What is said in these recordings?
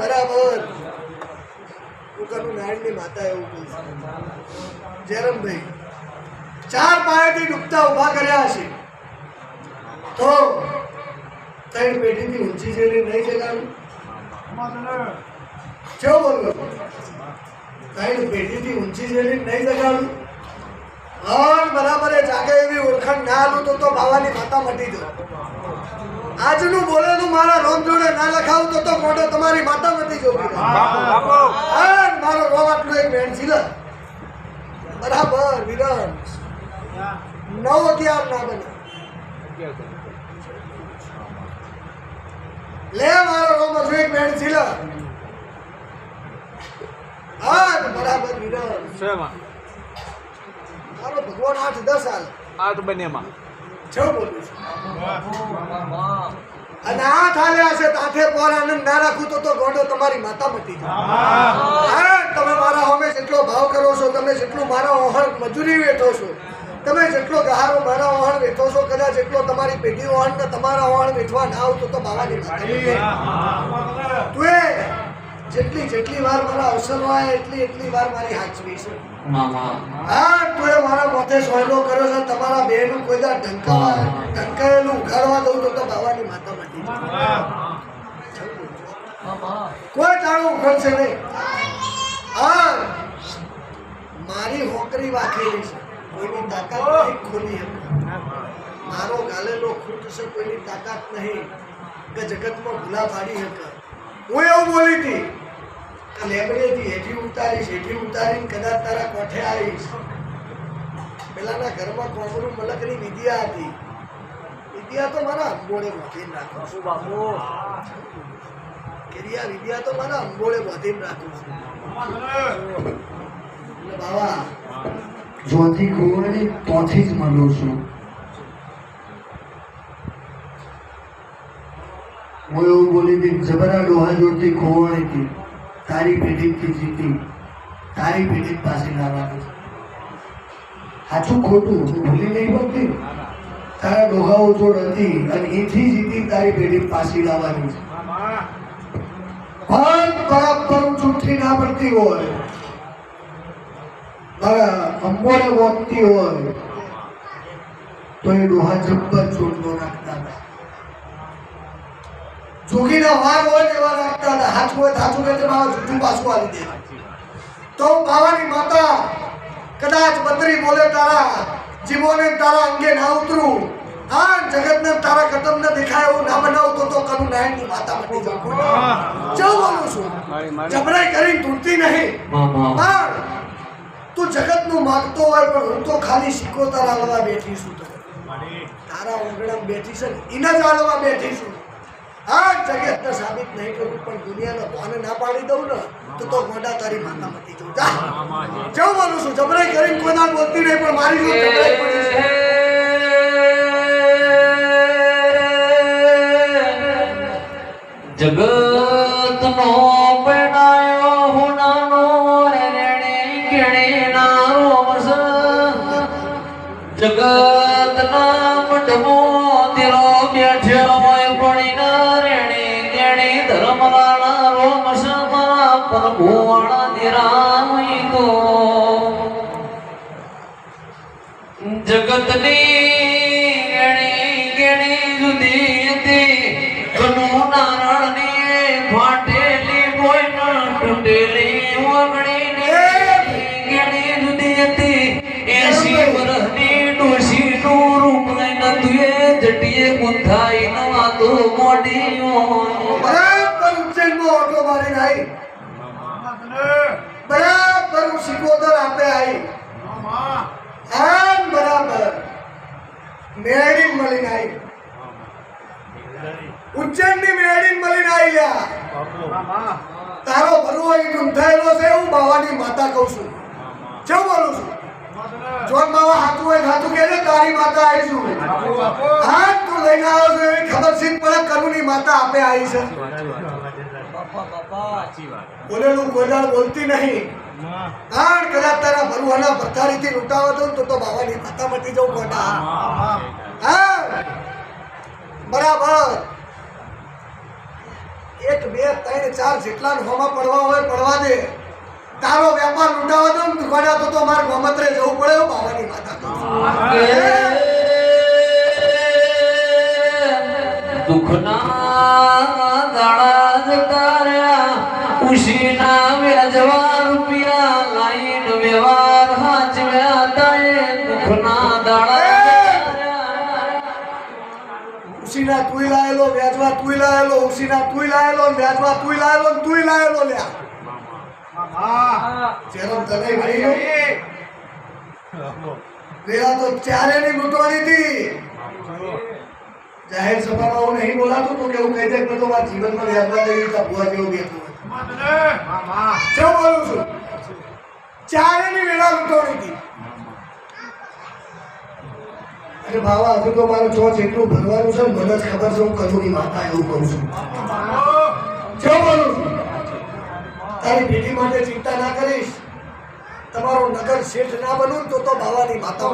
બરાબર. કુકરનું નારાયણની માતા એવું કહે જેરમભાઈ ચાર પાયાથી ડૂબતા ઊભા કર્યા હશે. તો ત્રણ પેઢીથી ઊંચી જઈને નહીં જગાડું કેવો બોલો. ત્રણ પેઢીથી ઊંચી જઈને નહીં જગાડું હા, બરાબર જાગે એવી ઓળખાણ ના આલું તો બાવાની માતા મટી જાય આજનું બોલેલું મારા રોમ જોડે ના લખાવું તો તો મોઢે તમારી માતા નથી જોવી. મારો રોમ આટલું એક બેન છે બરાબર વિરાન નવ અગિયાર ના બને. લે મારો રોમ હજુ એક બેન છે હા બરાબર વિરાન મારો ભગવાન આઠ દસ હાલ. આઠ બંનેમાં. છ બોલું છું. અને આ થાલ્યા છે, તાથે પર આનંદ ના રાખું તો તો ગોડો તમારી માતા મતી જાય. તમે મારા હોમે જેટલો ભાવ કરો છો, તમે જેટલું મારા ઓહણ મજૂરી વેઠો છો, તમે જેટલો ગહારો મારા ઓહણ વેઠો છો, કદાચ જેટલો તમારી પેઢી ઓહણ ને તમારા ઓહણ વેઠવા ના આવતો તો બાવાની માતા તું જેટલી જેટલી વાર મારા અવસર હોય એટલી એટલી વાર મારી હાચવી છે. હા તોય મારા માથે સોયલો કર્યો છે તમારા બેનું કોઈ દા ઢંકાવા ઢંકાયેલું ઉઘાડવા દઉં તો તો બાવાની માતા મટી. કોઈ તાળું ઉઘડશે નહીં. હા મારી હોકરી વાખેલી છે. કોઈની તાકાત નહીં ખોલી મારો ગાલેલો ખૂટ છે કોઈની તાકાત નહીં. કે જગતમાં ભૂલા પાડી શકે હું એવું બોલી હતી. લેબડેથી હેઠી ઉતારીશ હેઠી ઉતારીને કદાચ તારા કોઠે આવીશ પેલાના ઘરમાં કોમરું મલકની વિદ્યા હતી. વિદ્યા તો મારા અંબોળે મોઢીને રાખું છું. બાપુ? કેરિયા વિદ્યા તો મારા અંબોળે મોઢીને રાખું છું. બાવા જ્યોતિ કુંવરની ત્યાંથી જ મળું છું. હું એવું બોલી હતી જબરા ડોહા જોડતી ખોવાણી હતી તારી પેઢીથી જીતી? તારી પેઢી પાસે લાવવાની સાચું ખોટું તું ભૂલી નહીં પડતી તારા ડોહાઓ જોડ હતી અને એથી જીતી તારી પેઢી પાછી લાવવાની છે. પણ બરાબર ચૂંટણી ના પડતી હોય. મારા અંબોને વોકતી હોય. તો એ ડોહા જબ્બર ચોટલો રાખતા હતા. જોગીના વાર હોય ને એવા રાખતા હતા. હાથ હોય હાથું કે મારા જુઠ્ઠું પાછું આવી દે તો બાવાની માતા કદાચ બત્રી બોલે તારા જીવોને તારા અંગે ના ઉતરું. હા જગતને તારા કદમ ને દેખાય એવું ના બનાવતો તો કરું. નાયણની માતા મટી જાઉં. જવું બોલું છું? જબરાઈ કરીને તૂટતી નહીં. પણ તું જગતનું માગતો હોય પણ હું તો ખાલી સિકોતર આલવા બેઠી છું. તારા ઓગણા બેઠી છે એના જ આલવા બેઠી છું. આ જગતને સાબિત નહીં કરું, પણ દુનિયાનો ભાન ના પાડી દઉં ને, તો તો ગોડા તારી માતા મતી જવું જા. જવું બોલું છું જબરાઈ કરીને કોઈ ના બોલતી નહીં, પણ મારી જો જબરાઈ પડી છે. જગત નો પડાયો હુનાનો રેણે કેણે નારો જગત જગતની ગણી ગણી જુદી હતી કનું નારણની ફાટેલી જટીએ ગુંથાઈ નવા તો મોડી બરાબર આવી બરાબર હું સિકોતર આપે આવી આમ બરાબર. મેળી મળીને આવી ઉજ્જૈનની મેળી મળીને આવી લ્યા. તારો ભરવો એ ગૂંથાયેલો છે હું બાવાની માતા કહું છું. કેવું બોલું છું? જોન બાવા હાથું હોય હાથું કે તારી માતા આવી છું. હા તું લઈને આવ્યો છું એવી ખબર સીધ પડે કરુની માતા આપે આવી છે. બોલેલું કોઈ દાડ બોલતી નહીં. આણ કદાચ તારા ભરુવાના ભરતારીથી લૂંટાવો દઉં તો તો બાવાની માતા મટી જવું હા બરાબર. એક બે ત્રણ ચાર જેટલા હોમાં પડવા હોય પડવા દે. તારો વેપાર લૂંટાવો ને દુકાને તો તો મારે ગોમત્રે જવું પડે બાવાની માતા તો. દુઃખના રહ્યા વેજવા રૂપિયા લાઈન વ્યવહાર હાચવ્યા તાએ દુખના દાડા. ઉસીના તુઈ લાયેલો, વ્યાજવા તુઈ લાયેલો, ઉસીના તુઈ લાયેલો, વ્યાજવા તુઈ લાયેલો તુઈ લાયેલો લ્યા. ચેરમ તને ભાઈ પેલા તો ચારે ની લૂંટવાની હતી. જાહેર સભામાં હું નહીં બોલાતું તો કે હું કહી દે કે તો મારા જીવનમાં વ્યાજવા દેવી રીતે ભૂવા જેવું બેઠું હોય બોલું છું. ચારે ની વેળા લૂંટવાની હતી. અરે બાબા હજુ તો મારું ચોચ એટલું ભરવાનું છે ને મને જ ખબર છે હું કજુની માતા એવું કહું છું. શું બોલું છું. તારી પેઢી માટે ચિંતા ના કરીશ. તમારો નગર શેઠ ના બનું તો તો બાવાની માતા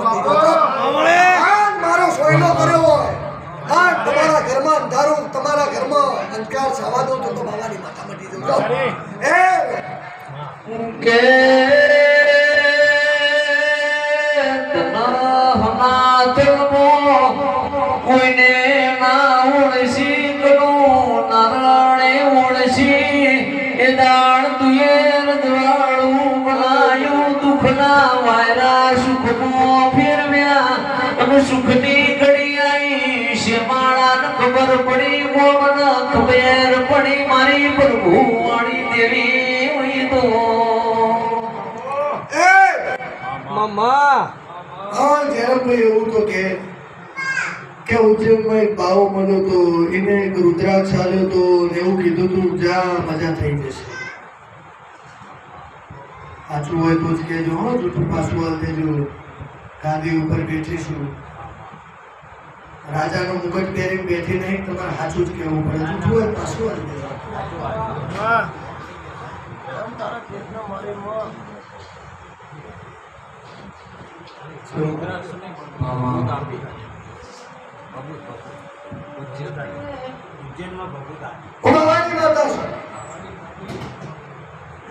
હા, મારો સોયલો કર્યો હોય. હા તમારા ઘરમાં અંધારું તમારા ઘરમાં અંધકાર છાવા દો તો તો બાવાની માતા કે કોઈને ના ઓળશી કનું નારણે ઓળશી. એ દાણ તુયેર દ્વાળું બનાયું દુઃખના વાયરા સુખમાં ફેરવ્યા. અને શેમાળાને ખબર પડી ખબર પડી મારી પ્રભુ વાળી દેવી હોય તો. એ! મામા! હા જયરામભાઈ એવું તો કે કે ઉજ્જૈનમાં એક બાવો મળ્યો તો એને એક રુદ્રાક્ષ આલ્યો તો ને એવું કીધું તું જા મજા થઈ જશે. સાચું હોય તો જ કહેજો હો જૂઠું પાછું હાલ દેજો ગાદી ઉપર બેઠીશું રાજાનો મુગટ પહેરી બેઠી નહીં તમારે સાચું જ કહેવું પડે. જૂઠું હોય તો પાછું જ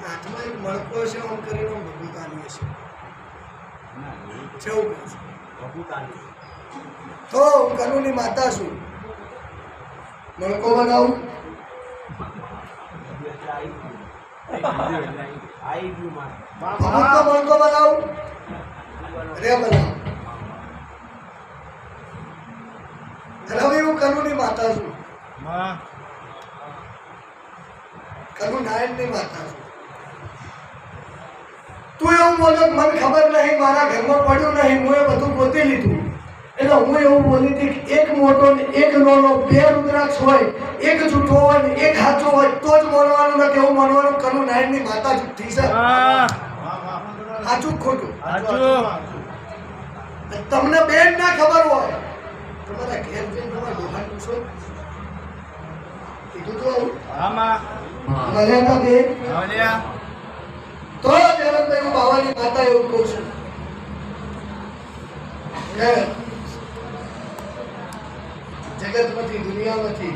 હાથમાં એક મણકો છે આમ કરીને ભભૂત છે? છું. તો હું કનુની માતા છું. નળકો બનાવું? મણકો બનાવું? રે બનાવું. અને હું કનુની માતા છું. કનુ નારાયણની માતા છું. તું એવું બોલો મને ખબર નહીં મારા ઘરમાં પડ્યું નહીં હું એ બધું ગોતી લીધું. એટલે હું એવું બોલી હતી કે એક મોટો ને એક નાનો બે રુદ્રાક્ષ હોય એક જૂઠો હોય ને એક સાચો હોય તો જ માનવાનું ને કેવું માનવાનું કનુ ની માતા જુઠ્ઠી છે. સાચું ખોટું? તમને બેન ના ખબર હોય. તમારા ઘેર જઈને તમારે ડોહા પૂછો. કીધું તો મર્યાદા બે તો? જયરામભાઈ હું બાવાની માતા એવું કહું છું. કે જગતમાંથી દુનિયામાંથી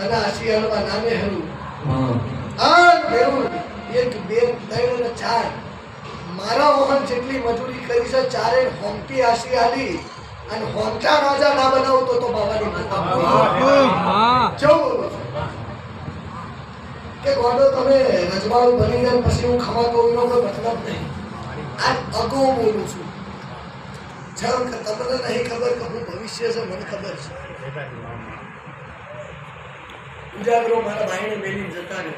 અને આશિયાળમાં નામે હરું. આ ભેરું એક બે ત્રણ અને ચાર. મારા વહન જેટલી મજૂરી કરી છે ચારે હોમટી આશિયાળી અને હોમટા રાજા ના બનાવું તો તો બાબાની માતા જવું કે ગોડો તમે રજવાડું બની જાય પછી હું ખમા કહું એનો કોઈ મતલબ નહીં. આ અગાઉ બોલું છું. જેમ કે તમને નહીં ખબર કે હું ભવિષ્ય છે, મને ખબર છે. ઉજાગરો મારા ભાઈને મેલીને જતા રહે.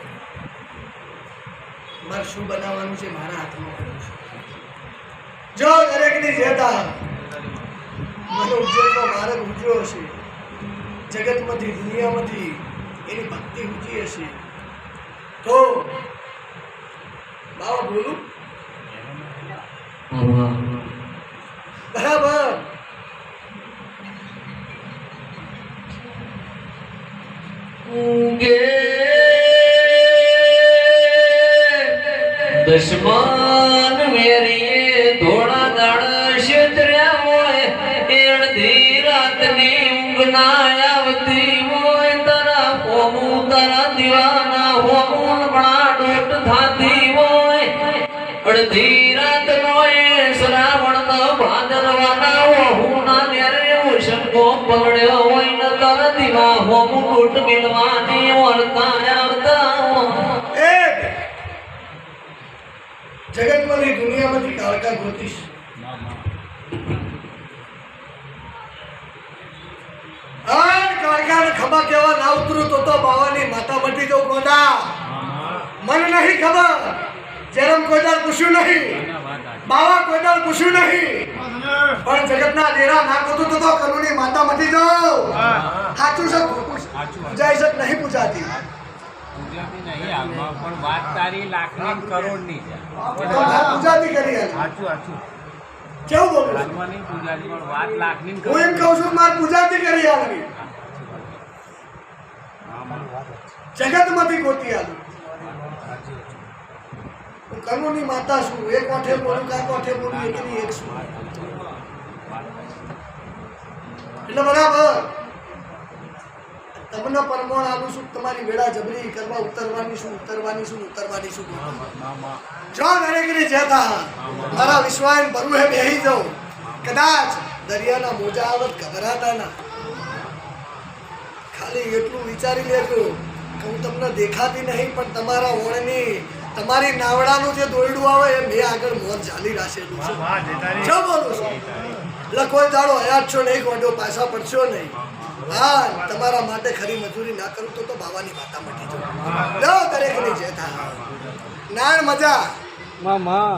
મારે શું બનાવવાનું છે? મારા હાથમાં પડ્યું છે. જો દરેકની જેતા. મને ઉજ્જવલનો માર્ગ ઉજ્યો હશે. જગતમાંથી, દુનિયામાંથી એની ભક્તિ ઊંચી હશે. તો બાબા બોલું? બરાબર ઊંઘે દશમન ધોળા દાડ ક્ષેત્ર્યા હોય એણધી રાતની ઊંઘ ના આવતી હોય, તારા કોમું દીવાના હોમુન બણા ડોટ થાતી હોય. અડધી રાત ભાદરવાના વહુના નેરે ખબર કેવા ના તો તો બાવાની માતા મટી જવું ગોડા. મન નહીં ખબર. જેરમ કોઈ પૂછ્યું નહીં. બાવા કોઈ પૂછ્યું નહીં. પણ જગતના દેરા ના ગોતું તો તો કરુની માતા મટી જાવ સાચું છે પૂજાય છે? નહીં પૂજાતી. ગુજરાતી નહીં આમાં પણ વાત તારી લાખની કરોડની છે. તો ના પૂજાતી કરી સાચું સાચું કેવું બોલું? હાલમાં પૂજાતી પણ વાત લાખની હું એમ કહું છું. માર પૂજાતી કરી આવી જગતમાંથી ગોતી આવી હું કનુની માતા શું? એક કોઠે બોલું કા કોઠે બોલું એકની એક શું? એટલે બરાબર. તમને પરમોણ આલું છું તમારી વેળા જબરી કરવા ઉતરવાની શું? ઉતરવાની શું? ઉતરવાની શું? જો નરેગરી જતા. મારા વિશ્વાસ ભરવું હે બેહી જાઉં કદાચ દરિયાના મોજા આવત ગભરાતા ના ખાલી એટલું વિચારી લેજો કે હું તમને દેખાતી નહીં પણ તમારા ઓળની તમારી નાવડાનું જે દોરડું આવે એ મેં આગળ મોત ઝાલી રાખેલું છે. જો બોલું. છું એટલે કોઈ દાડો હયાત છો નહીં કોડો પાછા પડશો નહીં. હા તમારા માટે ખરી મજૂરી ના કરું તો તો બાવાની માતા મટી જાઉં લો દરેકની જે થાય નાણ મજા. મામા